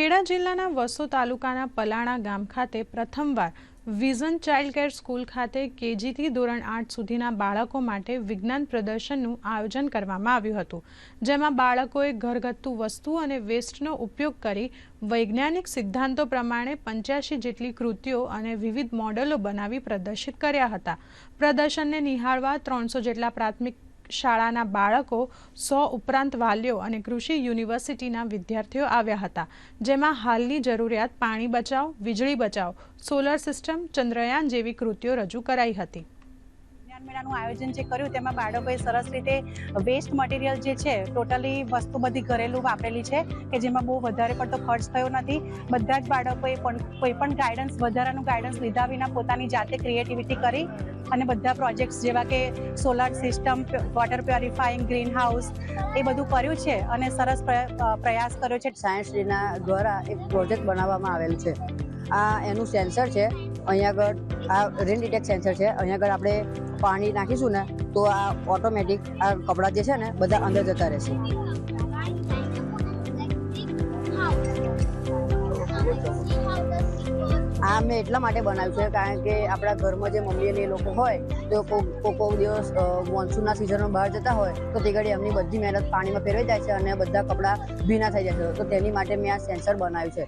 ખેડા જિલ્લાના વસો તાલુકાના પલાણા ગામ ખાતે પ્રથમવાર વિઝન ચાઇલ્ડ કેર સ્કૂલ ખાતે કેજીથી ધોરણ આઠ સુધીના બાળકો માટે વિજ્ઞાન પ્રદર્શનનું આયોજન કરવામાં આવ્યું હતું, જેમાં બાળકોએ ઘરગથ્થુ વસ્તુ અને વેસ્ટનો ઉપયોગ કરી વૈજ્ઞાનિક સિદ્ધાંતો પ્રમાણે પંચ્યાસી જેટલી કૃતિઓ અને વિવિધ મોડેલો બનાવી પ્રદર્શિત કર્યા હતા. પ્રદર્શનને નિહાળવા ત્રણસો જેટલા પ્રાથમિક શાળાના બાળકો સો ઉપરાંત વાલીઓ અને કૃષિ યુનિવર્સિટીના વિદ્યાર્થીઓ આવ્યા હતા, જેમાં હાલની જરૂરિયાત પાણી બચાવ, વીજળી બચાવ, સોલર સિસ્ટમ, ચંદ્રયાન જેવી કૃતિઓ રજૂ કરાઈ હતી. વિજ્ઞાન મેળાનું આયોજન જે કર્યું તેમાં બાળકોએ સરસ રીતે વેસ્ટ મટીરિયલ જે છે ટોટલી વસ્તુ બધી ઘરેલું વાપરેલી છે, કે જેમાં બહુ વધારે પડતો ખર્ચ થયો નથી. બધા જ બાળકોએ પણ કોઈ પણ ગાઈડન્સ વધારાનું ગાઈડન્સ લીધા વિના પોતાની જાતે ક્રિએટિવિટી કરી અને બધા પ્રોજેક્ટ્સ જેવા કે solar system water purifying greenhouse એ બધું કર્યું છે અને સરસ પ્ર- પ્રયાસ કર્યો છે. સાયન્સ ડેના દ્વારા એક પ્રોજેક્ટ બનાવવામાં આવેલ છે. આ એનું સેન્સર છે, અહીંયા આગળ, આ રેન ડિટેક્ટ સેન્સર છે, અહીંયા આગળ આપણે પાણી નાખીશું ને, તો આ ઓટોમેટિક આ કપડાં જે છે ને, બધા અંદર જતા રહેશે. આ મેં એટલા માટે બનાવ્યું છે, કારણ કે આપણા ઘરમાં જે મમ્મી અને એ લોકો હોય, તો કોઈ કોઈ દિવસ મોન્સૂનના સિઝનમાં બહાર જતા હોય, તો તે ઘડી એમની બધી મહેનત પાણીમાં ફેરવાઈ જાય છે અને બધા કપડાં ભીના થઈ જાય છે. તો તેની માટે મેં આ સેન્સર બનાવ્યું છે.